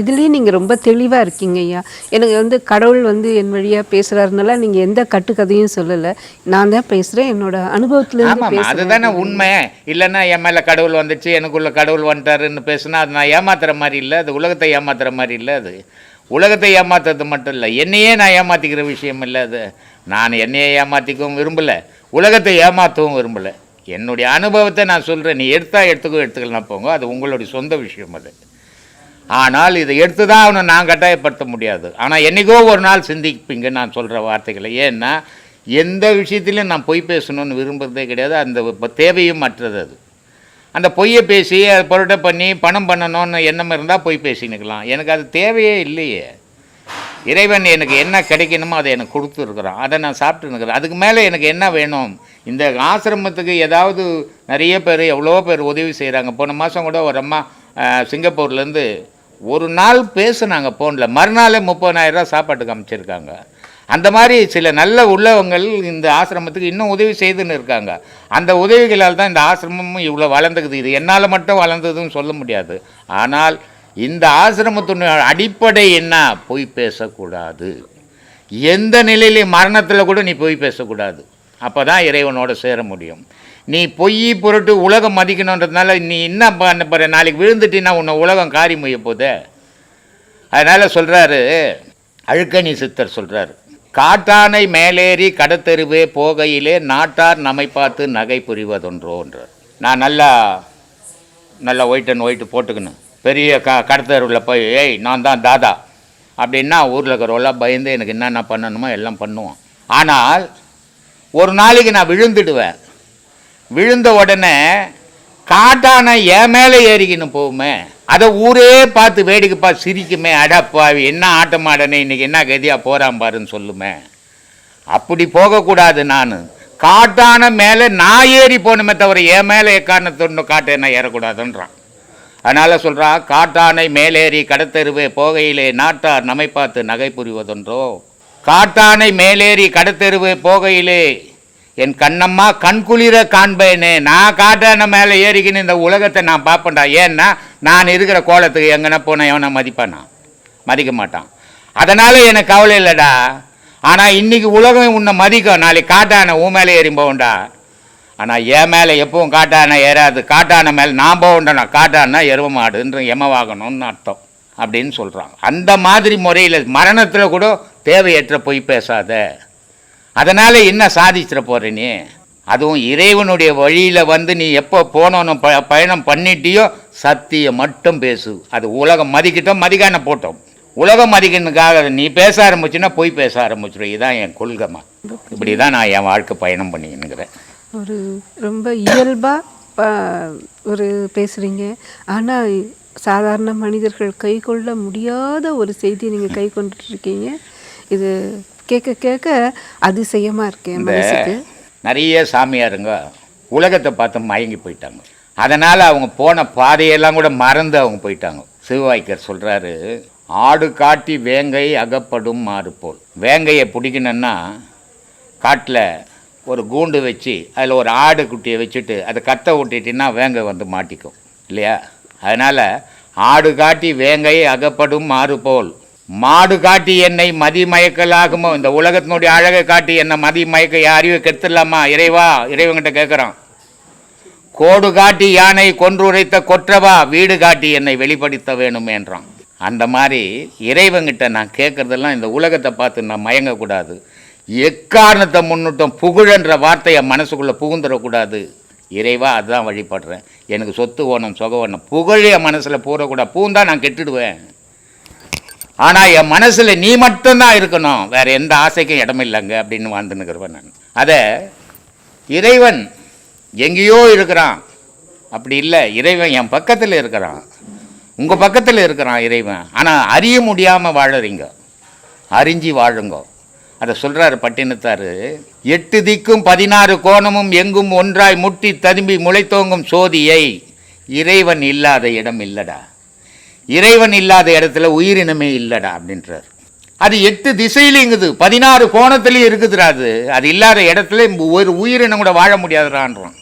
இதுலேயும் நீங்கள் ரொம்ப தெளிவாக இருக்கீங்க ஐயா. எனக்கு வந்து கடவுள் வந்து என் வழியாக பேசுகிறாருனால நீங்கள் எந்த கட்டுக்கதையும் சொல்லலை. நான் தான் பேசுகிறேன் என்னோட பேசுகிறேன் அதுதானே உண்மை. இல்லைன்னா என் மேலே கடவுள் வந்துச்சு எனக்குள்ள கடவுள் வந்துட்டாருன்னு பேசுனா அது நான் ஏமாத்துற மாதிரி இல்லை. அது உலகத்தை ஏமாத்துற மாதிரி இல்லை அது. உலகத்தை ஏமாத்துறது மட்டும் இல்லை. என்னையே நான் ஏமாற்றிக்கிற விஷயம் இல்லை அது. நான் என்னையே ஏமாற்றிக்கவும் விரும்பலை. உலகத்தை ஏமாற்றவும் விரும்பலை. என்னுடைய அனுபவத்தை நான் சொல்கிறேன் நீ எடுத்தா எடுத்துக்கோ எடுத்துக்கலாம் போங்க. அது உங்களுடைய சொந்த விஷயம் அது. ஆனால் இதை எடுத்து தான் அவனை நான் கட்டாயப்படுத்த முடியாது. ஆனால் என்றைக்கோ ஒரு நாள் சிந்திப்பீங்க நான் சொல்கிற வார்த்தைகளை. ஏன்னா எந்த விஷயத்திலையும் நான் பொய் பேசணும்னு விரும்புகிறதே கிடையாது. அந்த தேவையும் மற்றது அது. அந்த பொய்யை பேசி அதை பொருட்டை பண்ணி பணம் பண்ணணும்னு எண்ணம் இருந்தால் பொய் பேசினுக்கலாம். எனக்கு அது தேவையே இல்லையே. இறைவன் எனக்கு என்ன கிடைக்கணுமோ அதை எனக்கு கொடுத்துருக்குறான். அதை நான் சாப்பிட்டுருக்கிறேன் அதுக்கு மேலே எனக்கு என்ன வேணும்? இந்த ஆசிரமத்துக்கு ஏதாவது நிறைய பேர் எவ்வளோ பேர் உதவி செய்கிறாங்க போன மாதம் கூட ஒரு அம்மா சிங்கப்பூர்லேருந்து ஒரு நாள் பேசுனாங்க ஃபோனில் மறுநாளே முப்பதாயிரரூவா சாப்பாட்டுக்கு அமைச்சிருக்காங்க. அந்த மாதிரி சில நல்ல உள்ளவங்கள் இந்த ஆசிரமத்துக்கு இன்னும் உதவி செய்துன்னு இருக்காங்க. அந்த உதவிகளால் தான் இந்த ஆசிரமமும் இவ்வளோ வளர்ந்துக்குது. இது என்னால் மட்டும் வளர்ந்ததுன்னு சொல்ல முடியாது. ஆனால் இந்த ஆசிரமத்துடைய அடிப்படை என்ன? பொய் பேசக்கூடாது. எந்த நிலையிலையும் மரணத்தில் கூட நீ பொய் பேசக்கூடாது. அப்போ தான் இறைவனோட சேர முடியும். நீ பொய் பொருட்டு உலகம் மதிக்கணுன்றதுனால நீ என்ன பண்ண போகிற நாளைக்கு விழுந்துட்டீன்னா உன்னை உலகம் காரி முய்ய போதே. அதனால் சொல்கிறாரு அழுக்கணி சித்தர் சொல்கிறாரு காட்டானை மேலேறி கடத்தெருவே போகையிலே நாட்டார் நம்மை பார்த்து நகை புரிவதொன்றோன்றார் நான் நல்லா நல்லா ஒயிட் அண்ட் ஒயிட் போட்டுக்கணும். பெரிய க கடத்தெருவில் போய் ஏய் நான் தான் தாதா அப்படின்னா ஊரில் இருக்கிறவெல்லாம் பயந்து எனக்கு என்னென்ன பண்ணணுமோ எல்லாம் பண்ணுவோம் ஆனால் ஒரு நாளைக்கு நான் விழுந்துடுவேன். விழுந்த உடனே காட்டான என் மேலே ஏறிக்கின்னு போகுமே அதை ஊரே பார்த்து வேடிக்கைப்பா சிரிக்குமே. அடப்பாவி என்ன ஆட்டம் ஆடனே இன்னைக்கு என்ன கதியாக போகிறான் பாருன்னு சொல்லுமே. அப்படி போகக்கூடாது நான். காட்டான மேலே நான் ஏறி போகணுமே தவிர என் மேலே எக்காரணத்தொன்று காட்டை என்ன ஏறக்கூடாதுன்றான். அதனால் சொல்கிறான் காட்டானை மேலேறி கடத்தெருவே போகையிலே நாட்டார் நம்மை பார்த்து நகை புரிவதொன்றோ காட்டானை மேலேறி கடத்தெருவே போகையிலே என் கண்ணம்மா கண்குளிர காண்பேனே. நான் காட்டான மேலே ஏறிக்கின்னு இந்த உலகத்தை நான் பார்ப்பேன்டா. ஏன்னா நான் இருக்கிற கோலத்துக்கு எங்கன்னா போனால் எவனை மதிப்பானா? மதிக்க மாட்டான். அதனால் எனக்கு கவலை இல்லைடா. ஆனால் இன்றைக்கி உலகம் உன்னை மதிக்கும். நாளைக்கு காட்டான உன் மேலே ஏறி போகண்டா ஆனால் என் மேலே எப்பவும் காட்டான ஏறாது. காட்டான மேலே நான் போகண்டா காட்டானா எருவ மாடுன்ற எமவாகணும்னு அர்த்தம். அப்படின்னு சொல்கிறான் அந்த மாதிரி முறையில் மரணத்தில் கூட தேவையற்ற பொய் பேசாத. அதனால் என்ன சாதிச்சிட போகிற நீ? அதுவும் இறைவனுடைய வழியில் வந்து நீ எப்போ போனோன்னு ப பயணம் பண்ணிட்டியோ சத்தியம் மட்டும் பேசு. அது உலகம் மதிக்கிட்டோம் மதிக்கான போட்டோம். உலகம் மதிக்கணுக்காக நீ பேச ஆரம்பிச்சுன்னா போய் பேச ஆரம்பிச்சிடும் இதுதான் என் கொள்கைமா இப்படி தான் நான் என் வாழ்க்கை பயணம் பண்ணிக்கினுக்கிறேன் ஒரு ரொம்ப இயல்பாக ஒரு பேசுகிறீங்க ஆனால் சாதாரண மனிதர்கள் கை கொள்ள முடியாத ஒரு செய்தியை நீங்கள் கை கொண்டுட்டு இருக்கீங்க. இது கேட்க கேட்க அதிசயமாக மனசுக்கு. நிறைய சாமியாருங்க உலகத்தை பார்த்து மயங்கி போயிட்டாங்க. அதனால் அவங்க போன பாதையெல்லாம் கூட மறந்து அவங்க போயிட்டாங்க. சிவவாய்க்கர் சொல்கிறாரு ஆடு காட்டி வேங்கை அகப்படும் மாறு போல். வேங்கையை பிடிக்கணுன்னா காட்டில் ஒரு கூண்டு வச்சு அதில் ஒரு ஆடு குட்டியை வச்சுட்டு அதை கத்த விட்டுட்டின்னா வேங்கை வந்து மாட்டிக்கும் இல்லையா? அதனால் ஆடு காட்டி வேங்கை அகப்படும் மாறு போல். மாடு காட்டி என்னை மதி மயக்கலாகுமோ இந்த உலகத்தினுடைய அழகை காட்டி என்னை மதி மயக்க என் கெடுத்துடலாமா? இறைவா? இறைவன்கிட்ட கேட்குறான் கோடு காட்டி யானை கொன்றுரைத்த கொற்றவா? வீடு காட்டி என்னை வெளிப்படுத்த வேணும் என்றான். அந்த மாதிரி இறைவங்கிட்ட நான் கேட்குறதெல்லாம் இந்த உலகத்தை பார்த்து நான் மயங்கக்கூடாது. எக்காரணத்தை முன்னிட்டும் புகழன்ற வார்த்தையை மனசுக்குள்ளே புகுந்துடக்கூடாது. இறைவா அதுதான் வழிபடுறேன். எனக்கு சொத்து ஓனம் சொக ஓணும். புகழ் என் மனசில் பூரக்கூடாது பூந்தா நான் கெட்டுடுவேன். ஆனால் என் மனசில் நீ மட்டும்தான் இருக்கணும். வேறு எந்த ஆசைக்கும் இடமில்லைங்க அப்படின்னு வாழ்ந்துன்னுக்கிறவன் நான். அதை இறைவன் எங்கேயோ இருக்கிறான். அப்படி இல்லை இறைவன் என் பக்கத்தில் இருக்கிறான். உங்கள் பக்கத்தில் இருக்கிறான் இறைவன். ஆனால் அறிய முடியாமல் வாழறீங்க. அறிஞ்சி வாழுங்க. அதை சொல்கிறாரு பட்டினத்தார் எட்டு திக்கும் பதினாறு கோணமும் எங்கும் ஒன்றாய் முட்டி ததும்பி முளைத்தோங்கும் சோதியை இறைவன் இல்லாத இடம் இல்லடா. இறைவன் இல்லாத இடத்துல உயிரினமே இல்லடா அப்படின்றார். அது எட்டு திசையிலிங்குது பதினாறு கோணத்துலேயும் இருக்குதுடா அது. அது இல்லாத இடத்துல ஒரு உயிரினம் கூட வாழ முடியாதுடான்றான்.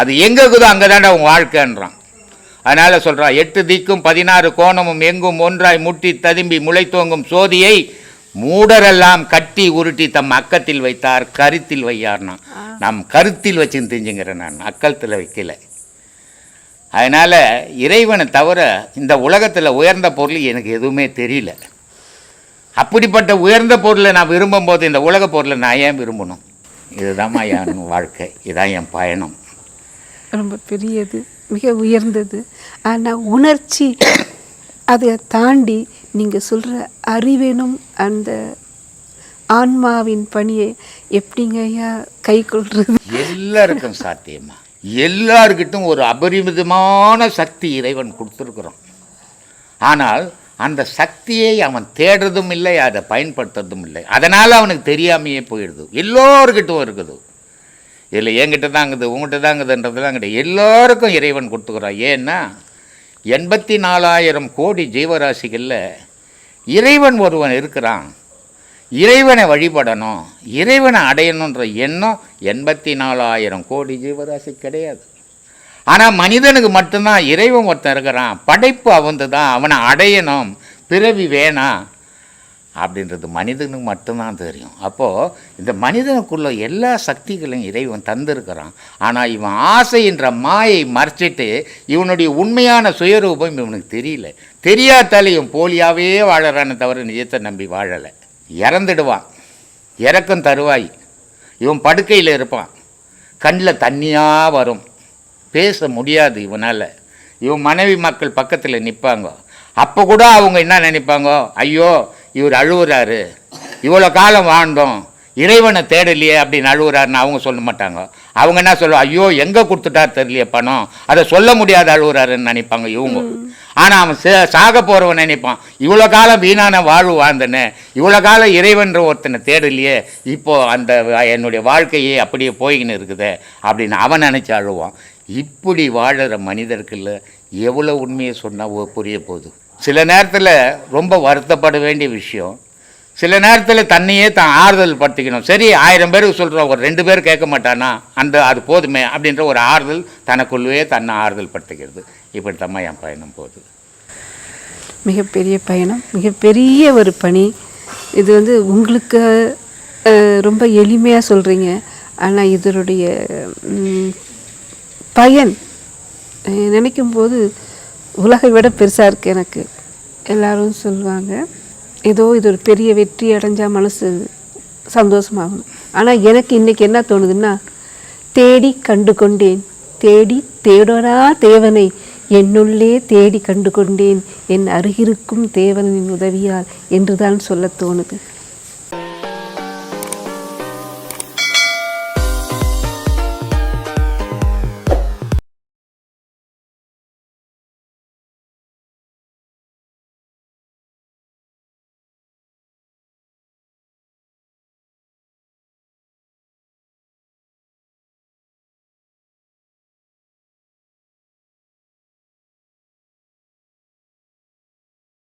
அது எங்கே இருக்குதோ அங்கே தான்டா உன் வாழ்க்கைன்றான். அதனால் சொல்கிறான் எட்டு திக்கும் பதினாறு கோணமும் எங்கும் ஒன்றாய் முட்டி ததும்பி முளைத்தோங்கும் சோதியை மூடரெல்லாம் கட்டி உருட்டி தம் அக்கத்தில் வைத்தார் கருத்தில் வையார்னா நம் கருத்தில் வச்சு தெரிஞ்சுங்கிறேன் நான். அக்கத்தில் வைக்கல. அதனால் இறைவனை தவிர இந்த உலகத்தில் உயர்ந்த பொருள் எனக்கு எதுவுமே தெரியல. அப்படிப்பட்ட உயர்ந்த பொருளை நான் விரும்பும்போது இந்த உலக பொருளை நான் ஏன் விரும்பணும்? இதுதாம்மா என் வாழ்க்கை இதான் என் பயணம். ரொம்ப பெரியது மிக உயர்ந்தது. ஆனால் உணர்ச்சி அதை தாண்டி நீங்கள் சொல்கிற அறிவெனும் அந்த ஆன்மாவின் பணியை எப்படிங்க ஐயா கை கொள்வது எல்லாருக்கும் சாத்தியமா? எல்லார்கிட்டும் ஒரு அபரிமிதமான சக்தி இறைவன் கொடுத்துருக்குறான். ஆனால் அந்த சக்தியை அவன் தேடுறதும் இல்லை அதை பயன்படுத்துறதும் இல்லை. அதனால் அவனுக்கு தெரியாமையே போயிடுது. எல்லோருக்கிட்டும் இருக்குது. இதில் என்கிட்ட தாங்குது உங்ககிட்ட தாங்குதுன்றதுலாம் கிடையாது எல்லோருக்கும் இறைவன் கொடுத்துக்கிறான். ஏன்னா எண்பத்தி நாலாயிரம் கோடி ஜீவராசிகளில் இறைவன் ஒருவன் இருக்கிறான். இறைவனை வழிபடணும் இறைவனை அடையணுன்ற எண்ணம் எண்பத்தி நாலாயிரம் கோடி ஜீவராசி கிடையாது. ஆனால் மனிதனுக்கு மட்டும்தான் இறைவன் ஒருத்தன் இருக்கிறான் படைப்பு அவந்து தான் அவனை அடையணும் பிறவி வேணாம் அப்படின்றது மனிதனுக்கு மட்டும்தான் தெரியும். அப்போது இந்த மனிதனுக்குள்ள எல்லா சக்திகளையும் இறைவன் தந்திருக்கிறான். ஆனால் இவன் ஆசைன்ற மாயை மறைச்சிட்டு இவனுடைய உண்மையான சுயரூபம் இவனுக்கு தெரியல. தெரியாதால இவன் போலியாகவே வாழறான்னு தவிர நிஜத்தை நம்பி வாழலை. இறந்துடுவான். இறக்கும் தருவாய். இவன் படுக்கையில் இருப்பான். கண்ணில் தண்ணியாக வரும். பேச முடியாது இவனால். இவன் மனைவி மக்கள் பக்கத்தில் நிற்பாங்க அப்போ கூட அவங்க என்ன நினைப்பாங்க? ஐயோ இவர் அழுவுறாரு. இவ்வளோ காலம் வாழ்ந்தோம். இறைவனை தேடலையே அப்படின்னு அழுகுறாருன்னு அவங்க சொல்ல மாட்டாங்க. அவங்க என்ன சொல்லுவாங்க? ஐயோ எங்கே கொடுத்துட்டார் தெரியலையே பணம். அதை சொல்ல முடியாத அழுகுறாருன்னு நினைப்பாங்க இவங்க. ஆனால் அவன் சே சாக போகிறவன் நினைப்பான் இவ்வளோ காலம் வீணான வாழ்வு வாழ்ந்தனே இவ்வளோ காலம் இறைவன்ற ஒருத்தனை தேடலையே இப்போது அந்த என்னுடைய வாழ்க்கையே அப்படியே போய்கின்னு இருக்குதே அப்படின்னு அவன் நினச்சி அழுவான். இப்படி வாழ்கிற மனிதர்களில் எவ்வளோ உண்மையை சொன்னால் புரிய போகுது. சில நேரத்தில் ரொம்ப வருத்தப்பட வேண்டிய விஷயம் சில நேரத்தில் தன்னையே தான் ஆறுதல் படுத்திக்கணும். சரி ஆயிரம் பேருக்கு சொல்கிறோம் ஒரு ரெண்டு பேர் கேட்க மாட்டானா? அந்த அது போதுமே அப்படின்ற ஒரு ஆறுதல் தனக்குள்ளவே தன்னை ஆறுதல் படுத்திக்கிறது. இப்படி என் பயணம் போகுது. மிகப்பெரிய பயணம் மிகப்பெரிய ஒரு பணி. இது வந்து உங்களுக்கு ரொம்ப எளிமையாக சொல்கிறீங்க ஆனால் இதனுடைய பயன் நினைக்கும் போது உலகை விட பெருசாக இருக்குது எனக்கு. எல்லாரும் சொல்லுவாங்க ஏதோ இது ஒரு பெரிய வெற்றி அடைஞ்சால் மனசு சந்தோஷமாகும். ஆனால் எனக்கு இன்னைக்கு என்ன தோணுதுன்னா தேடி கண்டு கொண்டேன் தேடி தேடரா தேவனை என்னுள்ளே தேடி கண்டு கொண்டேன் என் அருகிருக்கும் தேவனின் உதவியால் என்றுதான் சொல்லத் தோணுது.